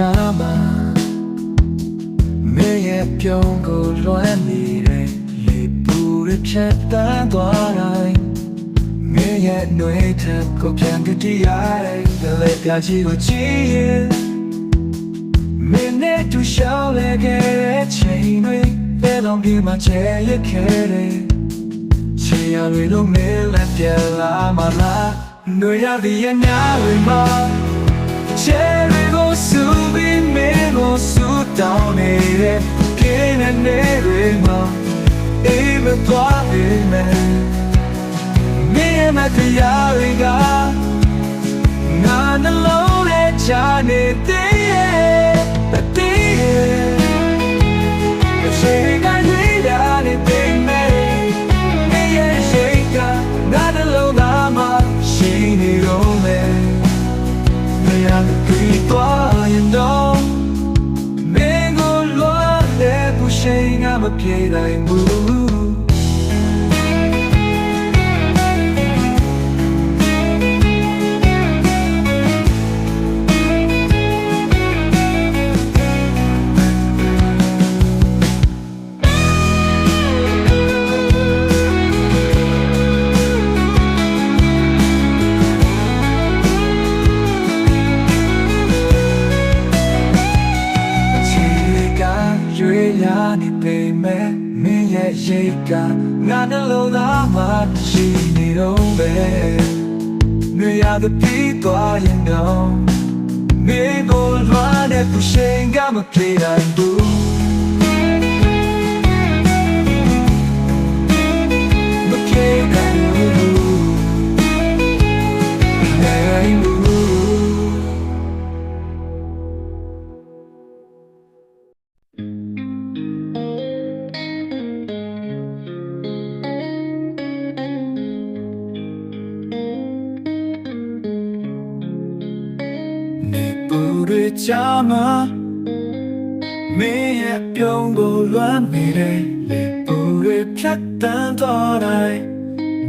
ရှာမှာမင်းရဲ့ပြုံးကိုလွှမ်းနေတဲ့လေပူရဖြတ်တန်းသွားတိုင်းမင်းရဲ့နှွေးထက်ကိုပြန်ကြည့်ရတဲ့လေပြချီကိုကြည့်ရင်မင်းနဲ့တူရှောင်းလေခဲ့တဲ့ချိန်တွေဘယ်တော့မှချဲရခဲ့တဲ့ချေရတွေလုံးနဲ့လက်ပြလာမလားနှွေရတဲ့ညတွေမှာ Cherry go subi me go su down ere que ne ne re ma e me twa e me me ma te ya ri ga na na lo le cha ne te ye te ပြေနိုင်ဘူး ရွေလာနေပေမဲ့မင်းရဲ့ရိတ်ကငါနှလုံးသားမှာရှိနေတော့ပဲနေရတဲ့ပြီးသွားရင်တော့မင်းကိုလွှမ်းတဲ့သူရှိန်ကမပြေနိုင်ဘူး ရချာမမင်းရဲ့ပြုံးကိုလွမ်းနေတယ်လေပူရဖြတ်တန်းသွားတိုင်း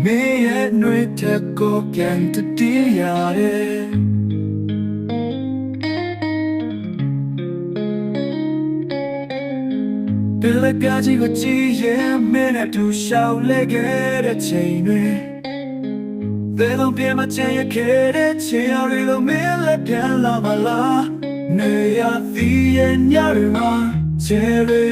မင်းရဲ့နှွေးတဲ့ကိုပြန်တတိရတယ်ဒီလေပြချီကိုကြည့်ရင်မင်းနဲ့တူရှောက်လဲခဲ့တဲ့ချိန်တွေ They don't be my chain, you can't chain, I really mean let them love my la. Ne ya the and yarima, cherry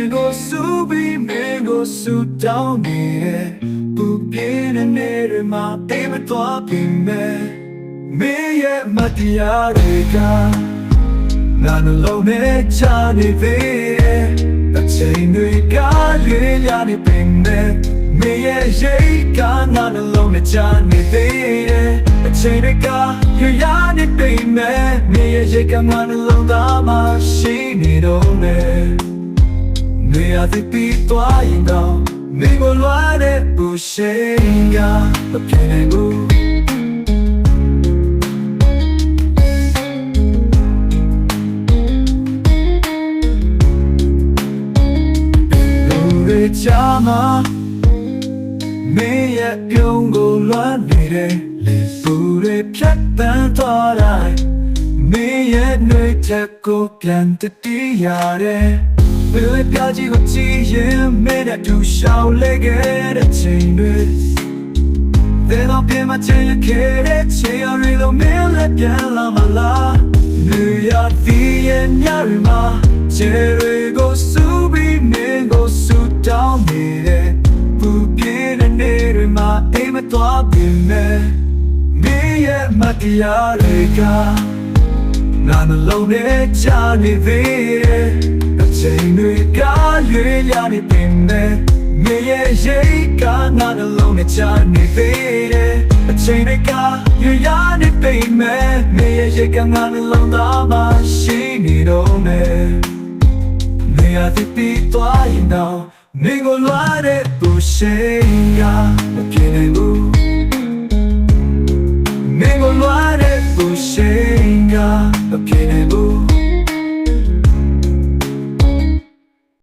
go subi, me go su down me. Bupin and nerima, aim to up in me. Me ya matiarega, none alone, Johnny V. A chain we got, really, bring me. မင်းရဲ့ရိတ်ကငါနှလုံးနဲ့ချနေသေးတယ်အချိန်တွေကရရနေပြီမဲ့မင်းရဲ့ရိတ်ကငါနှလုံးသား မှာရှိနေတော့မယ်နေရာသစ်ပြီးသွားရင်တော့မင်းကိုလွားတဲ့ဘူးရှိန်ကမပြေနိုင်ဘူးလူတွေချာမှာမင်းရဲ့ပြုံးကိုလွှမ်းနေတဲ့လေ ပူတွေဖြတ်တန်းသွားတိုင်းမင်းရဲ့နှွေးချက်ကိုပြန်တတိရတယ်ဘယ်လိုပြချီကိုကြည့်ရင်မင်းနဲ့တူရှောင်းလဲခဲ့တဲ့ချိန်တွေ They don't be my chain, you can't chain, I really mean let them love my life. New York, the and Yarima, Jerry go subi, at Makiareka, none alone, Johnny V. A chain we got, really, pinne. မင်းရဲ့ရိတ်ကငါနှလုံးနဲ့ချနေသေးတယ်အချိန်တွေကရရနေပိတ်မဲ့မင်းရဲ့ရိတ်ကငါနှလုံးသားမှာရှိနေတော့မယ်နေရာသစ်ပြီးသွားရင်တော့မင်းကိုလွားတဲ့ဘူရှိန်ကမပြေနိုင်ဘူး မင်းကိုလွားတဲ့ဘူရှိန်ကမပြေနိုင်ဘူး